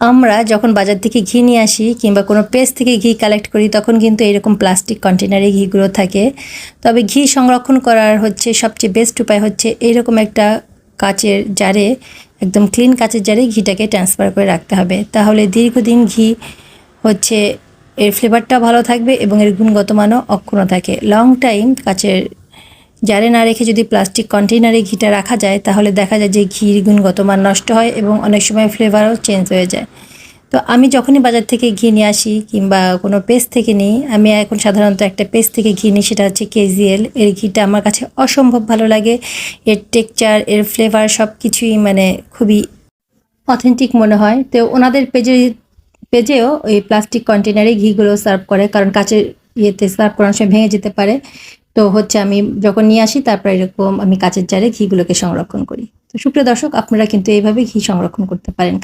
আমরা যখন বাজার থেকে ঘি নিয়ে আসি কিংবা কোনো পেজ থেকে ঘি কালেক্ট করি, তখন কিন্তু এরকম প্লাস্টিক কন্টেনারে ঘিগুলো থাকে। তবে ঘি সংরক্ষণ করার হচ্ছে সবচেয়ে বেস্ট উপায় হচ্ছে এরকম একটা কাচের জারে, একদম ক্লিন কাচের জারে ঘিটাকে ট্রান্সফার করে রাখতে হবে। তাহলে দীর্ঘদিন ঘি হচ্ছে এর ফ্লেভারটা ভালো থাকবে এবং এর গুণগত মানও অক্ষুণ্ণ থাকে। লং টাইম কাচের জারে না রেখে যদি প্লাস্টিক কন্টেইনারে ঘিটা রাখা যায়, তাহলে দেখা যায় যে ঘির গুণগত মান নষ্ট হয় এবং অনেক সময় ফ্লেভারও চেঞ্জ হয়ে যায়। তো আমি যখনই বাজার থেকে ঘি নিয়ে আসি কিংবা কোনো পেজ থেকে নিই, আমি এখন সাধারণত একটা পেজ থেকে ঘি নিই, সেটা হচ্ছে কেজিএল। এর ঘিটা আমার কাছে অসম্ভব ভালো লাগে। এর টেক্সচার, এর ফ্লেভার সব কিছুই মানে খুবই অথেন্টিক মনে হয়। তো ওনাদের পেজে, পেজেও ওই প্লাস্টিক কন্টেনারে ঘিগুলো সার্ভ করে, কারণ কাচের ইয়েতে সার্ভ করার সময় ভেঙে যেতে পারে। তো হচ্ছে আমি যখন নিয়ে আসি, তারপর এরকম আমি কাচের জারে ঘিগুলোকে সংরক্ষণ করি। তো সুপ্রিয় দর্শক, আপনারা কিন্তু এইভাবে ঘি সংরক্ষণ করতে পারেন